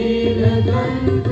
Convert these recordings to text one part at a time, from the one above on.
नीलकंठ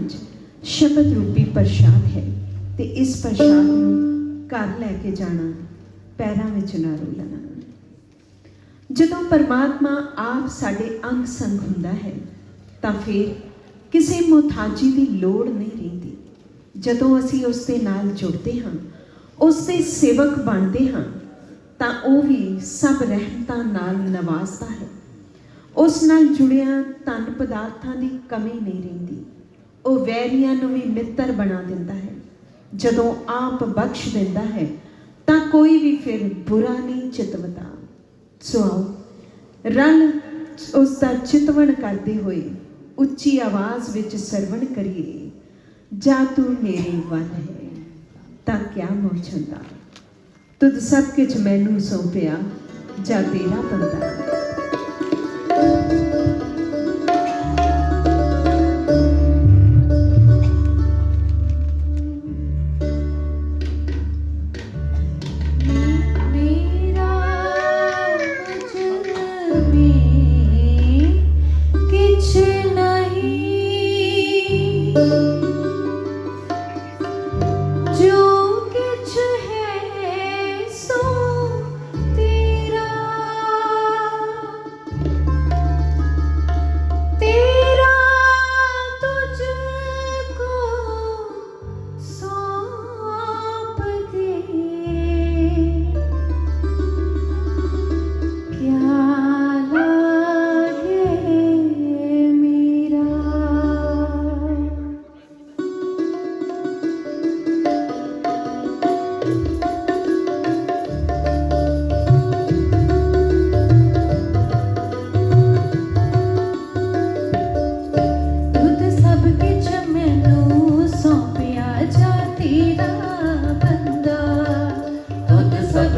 ਵਿੱਚ ਸ਼ਬਦ ਰੂਪੀ ਪ੍ਰਸ਼ਾਦ ਹੈ ਤੇ ਇਸ ਪ੍ਰਸ਼ਾਦ ਨੂੰ ਘਰ ਲੈ ਕੇ ਜਾਣਾ ਪੈਰਾਂ ਵਿੱਚ ਨਾ ਰੋਲਣਾ ਜਦੋਂ ਪਰਮਾਤਮਾ ਆਪ ਸਾਡੇ ਅੰਗ ਸੰਗ ਹੁੰਦਾ ਹੈ, ਤਾਂ ਫਿਰ ਕਿਸੇ ਮੁਹਤਾਜੀ ਦੀ ਲੋੜ ਨਹੀਂ ਰਹਿੰਦੀ। ਜਦੋਂ ਅਸੀਂ ਉਸ ਦੇ ਨਾਲ ਜੁੜਦੇ ਹਾਂ, ਉਸ ਦੇ ਸੇਵਕ ਬਣਦੇ ਹਾਂ, ਤਾਂ ਉਹ ਵੀ ਸਭ ਰਹਿਮਤਾਂ ਨਾਲ ਨਵਾਜ਼ਦਾ ਹੈ। ਉਸ ਨਾਲ ਜੁੜਿਆ ਧਨ ਪਦਾਰਥਾਂ ਦੀ ਕਮੀ ਨਹੀਂ ਰਹਿੰਦੀ। ਉਹ ਵੈਰੀਆਂ ਨੂੰ ਵੀ ਮਿੱਤਰ ਬਣਾ ਦਿੰਦਾ ਹੈ। ਜਦੋਂ ਆਪ ਬਖਸ਼ ਦਿੰਦਾ ਹੈ, ਤਾਂ ਕੋਈ ਵੀ ਫਿਰ ਬੁਰਾ ਨਹੀਂ ਚਿਤਵਦਾ। ਸੋ ਆਓ, ਰਲ ਉਸ ਦਾ ਚਿਤਵਣ ਕਰਦੇ ਹੋਏ ਉੱਚੀ ਆਵਾਜ਼ ਵਿੱਚ ਸਰਵਣ ਕਰੀਏ। ਜਾ ਤੂੰ ਮੇਰੇ ਵੱਲ ਹੈ, ਤਾਂ ਕਿਆ ਮੋਚੰਦਾ ਤੁਧ ਸਭ ਕੁਝ ਮੈਨੂੰ ਸੌਂਪਿਆ, ਜਾ ਤੇਰਾ ਬੰਦਾ।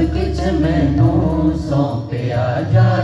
ਤੁਧ ਸਭ ਕਿਛ ਮੈਨੂੰ ਸੌਂਪਿਆ ਜਾ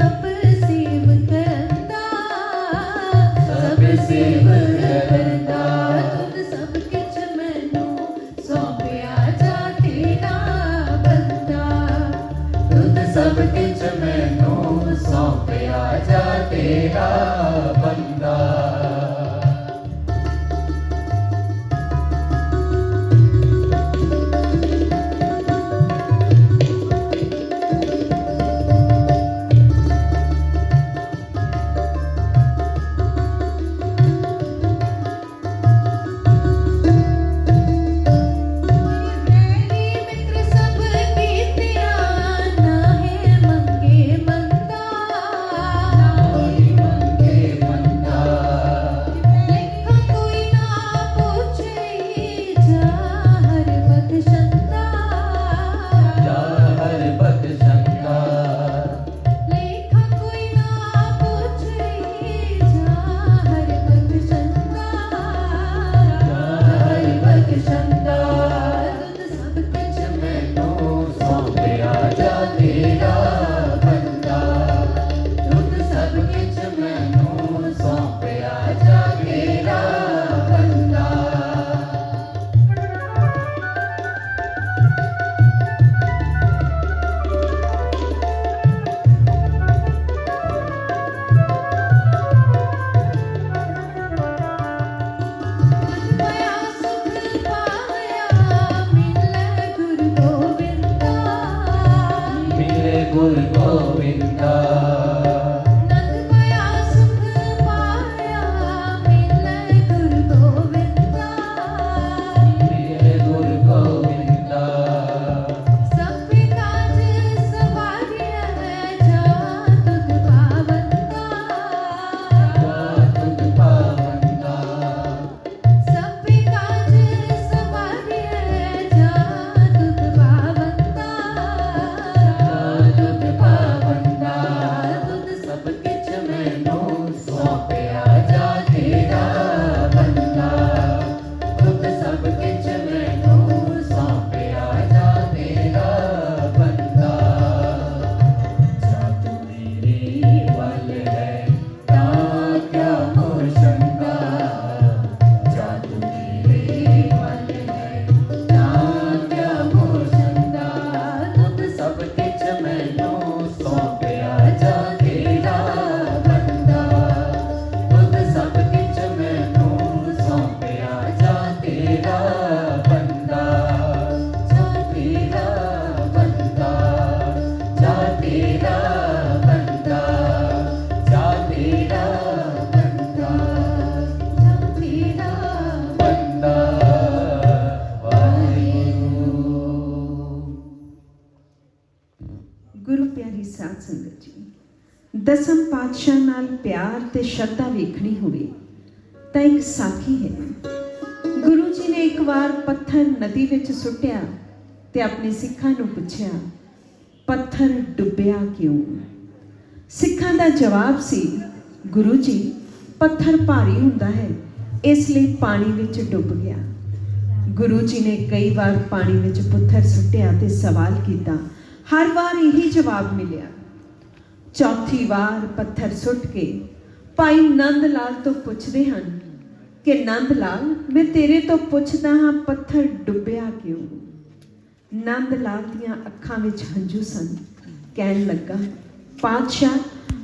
up ਸਾਧ ਸੰਗਤ ਜੀ। ਦਸਮ ਪਾਤਸ਼ਾਹ ਨਾਲ ਪਿਆਰ ਤੇ ਸ਼ਰਧਾ ਵੇਖਣੀ ਹੋਵੇ, ਤਾਂ ਇੱਕ ਸਾਖੀ ਹੈ। ਗੁਰੂ ਜੀ ਨੇ ਇੱਕ ਵਾਰ ਪੱਥਰ ਨਦੀ ਵਿੱਚ ਸੁੱਟਿਆ ਤੇ ਆਪਣੇ ਸਿੱਖਾਂ ਨੂੰ ਪੁੱਛਿਆ, ਪੱਥਰ ਡੁੱਬਿਆ ਕਿਉਂ? ਸਿੱਖਾਂ ਦਾ ਜਵਾਬ ਸੀ, ਗੁਰੂ ਜੀ, ਪੱਥਰ ਭਾਰੀ ਹੁੰਦਾ ਹੈ, ਇਸ ਲਈ ਪਾਣੀ ਵਿੱਚ ਡੁੱਬ ਗਿਆ। ਗੁਰੂ ਜੀ ਨੇ ਕਈ ਵਾਰ ਪਾਣੀ ਵਿੱਚ ਪੱਥਰ ਸੁੱਟਿਆ ਤੇ ਸਵਾਲ ਕੀਤਾ ਹਰ ਵਾਰ ਇਹੀ ਜਵਾਬ ਮਿਲਿਆ। ਚੌਥੀ ਵਾਰ ਪੱਥਰ ਸੁੱਟ ਕੇ ਭਾਈ ਨੰਦ ਲਾਲ ਤੋਂ ਪੁੱਛਦੇ ਹਨ ਕਿ ਨੰਦ ਲਾਲ ਮੈਂ ਤੇਰੇ ਤੋਂ ਪੁੱਛਦਾ ਹਾਂ ਪੱਥਰ ਡੁੱਬਿਆ ਕਿਉਂ? ਨੰਦ ਲਾਲ ਦੀਆਂ ਅੱਖਾਂ ਵਿੱਚ ਹੰਝੂ ਸਨ। ਕਹਿਣ ਲੱਗਾ, ਪਾਤਸ਼ਾਹ,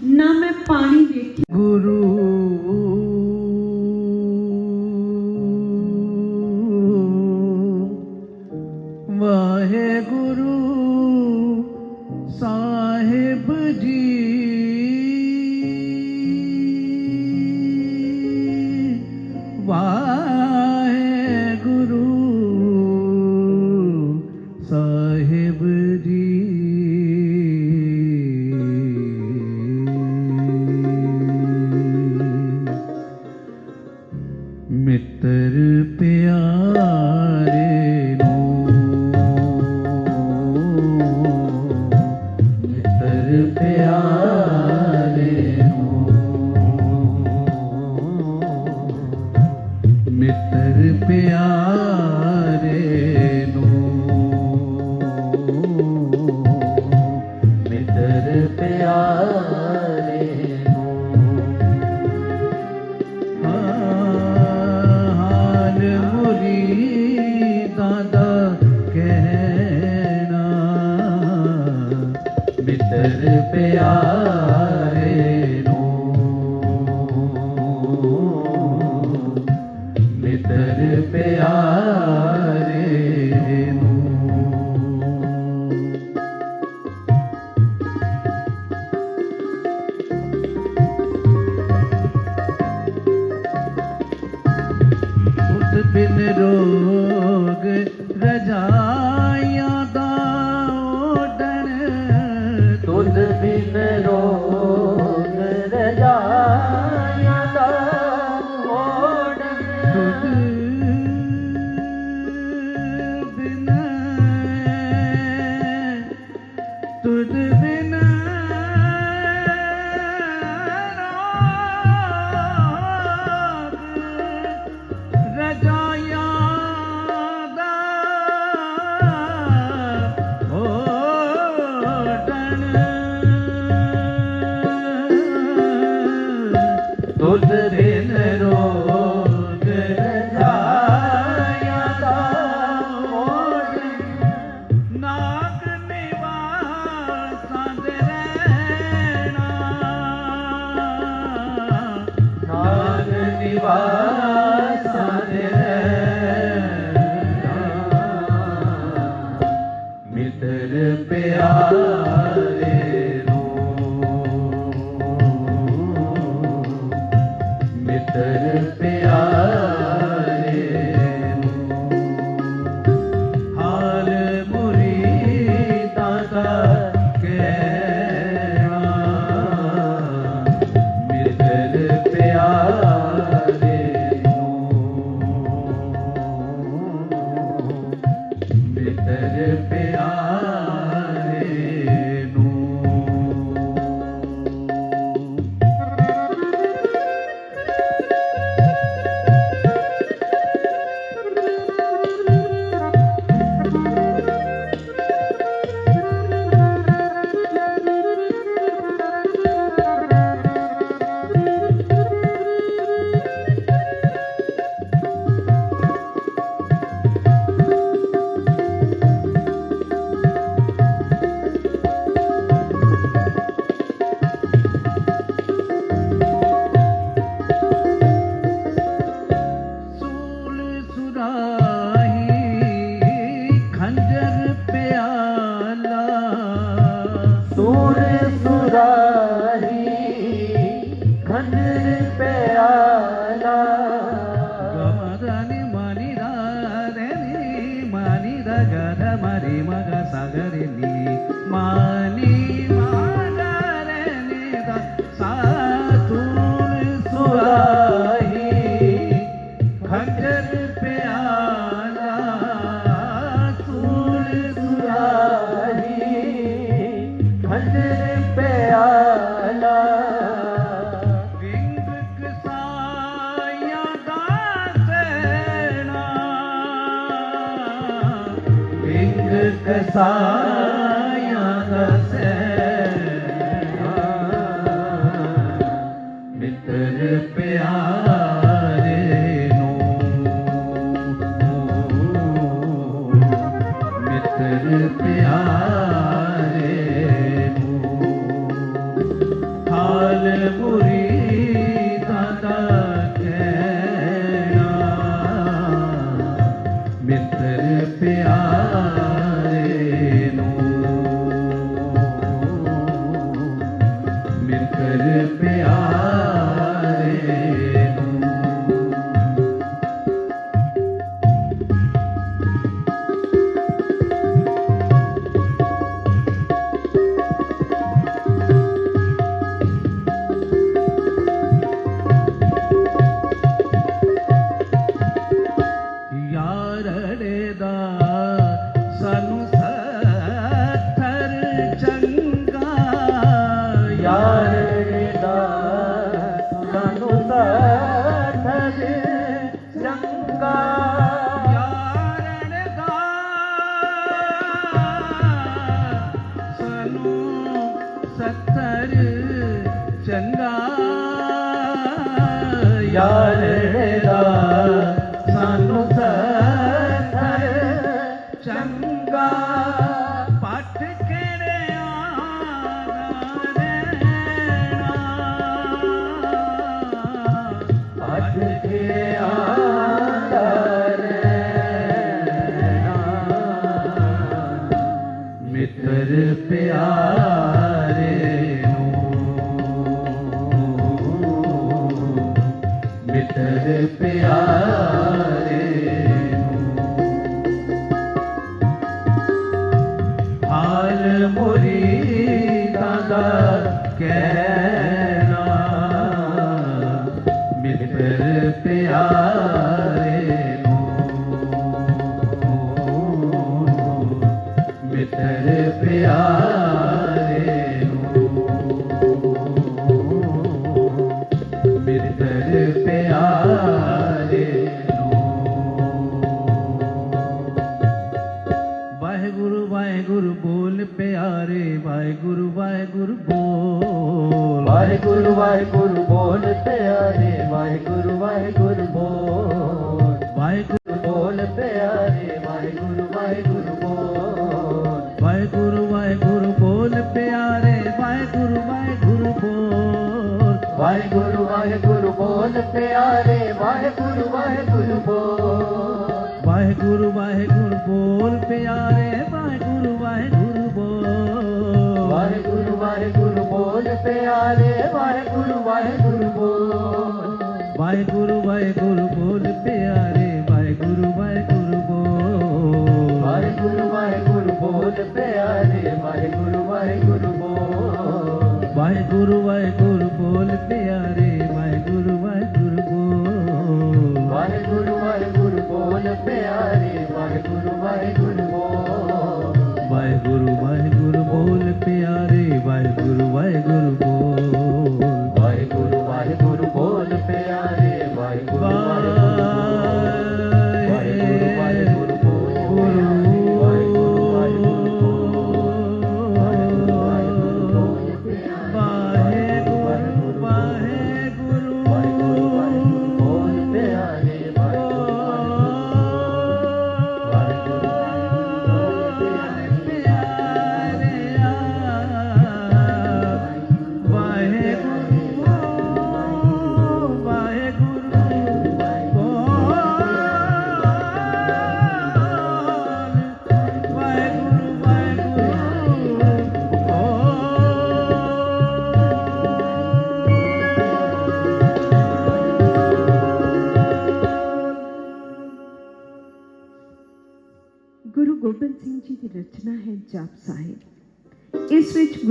ਨਾ ਮੈਂ ਪਾਣੀ ਵੇਖਿਆ ਗੁਰੂ ਪਿਆਰੇ ਬਿਨ ਰੋਗ ਰਜਾਈਆਂ ਤੁਧ Torres एक साथ ਬੁਲਬੁਲ ਪਿਆਰੇ ਵਾਹਿਗੁਰੂ ਵਾਹਿਗੁਰੂ ਬੋਲ। ਵਾਹਿਗੁਰੂ ਵਾਹਿਗੁਰੂ ਬੋਲ ਪਿਆਰੇ ਵਾਹਿਗੁਰੂ ਵਾਹਿਗੁਰੂ ਬੋਲ। ਵਾਹਿਗੁਰੂ ਵਾਹਿਗੁਰੂ ਬੋਲ ਪਿਆਰੇ ਵਾਹਿਗੁਰੂ ਵਾਹਿਗੁਰੂ ਬੋਲ। ਵਾਹਿਗੁਰੂ ਵਾਹਿਗੁਰੂ ਬੋਲ ਪਿਆਰੇ ਵਾਹਿਗੁਰੂ ਵਾਹਿਗੁਰੂ ਬੋਲ। ਵਾਹਿਗੁਰੂ ਵਾਹਿਗੁਰੂ ਬੋਲ ਪਿਆਰੇ ਵਾਹਿਗੁਰੂ ਵਾਹਿਗੁਰੂ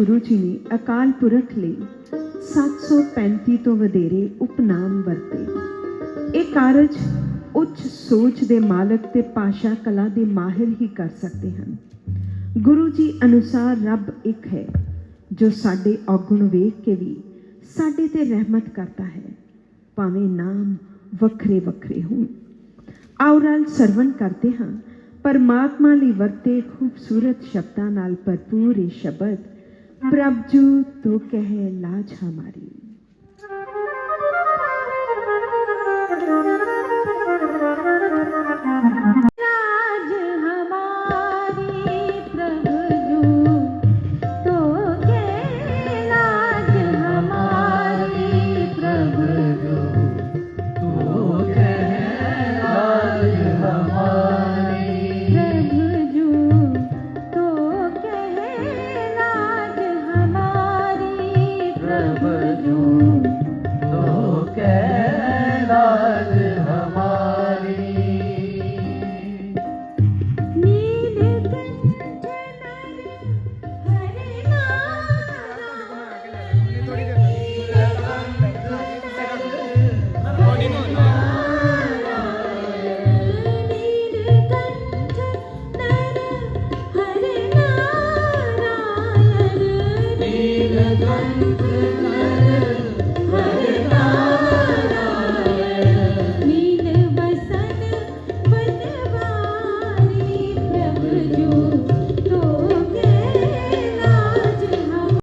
ਗੁਰੂ ਜੀ ਨੇ ਅਕਾਲ ਪੁਰਖ ਲਈ 735 ਤੋਂ ਵਧੇਰੇ ਉਪਨਾਮ ਵਰਤੇ ਇਹ ਕਾਰਜ ਉੱਚ ਸੋਚ ਦੇ ਮਾਲਕ ਤੇ ਪਾਸ਼ਾ ਕਲਾ ਦੇ ਮਾਹਿਰ ਹੀ ਕਰ ਸਕਦੇ ਹਨ ਗੁਰੂ ਜੀ ਅਨੁਸਾਰ ਰੱਬ ਇੱਕ ਹੈ ਜੋ ਸਾਡੇ ਔਗੁਣ ਵੇਖ ਕੇ ਵੀ ਸਾਡੇ ਤੇ ਰਹਿਮਤ ਕਰਦਾ ਹੈ ਭਾਵੇਂ ਨਾਮ ਵੱਖਰੇ ਵੱਖਰੇ ਹੋਣ ਆਓ ਨਾਲ ਸਰਵਣ ਕਰਦੇ ਹਾਂ ਪਰਮਾਤਮਾ ਲਈ ਵਰਤੇ ਖੂਬਸੂਰਤ ਸ਼ਬਦਾਂ ਨਾਲ ਭਰਪੂਰ ਇਹ ਸ਼ਬਦ ਪ੍ਰਭ ਜੂ ਤੋ ਕਹੇ ਲਾਜ ਹਮਾਰੀ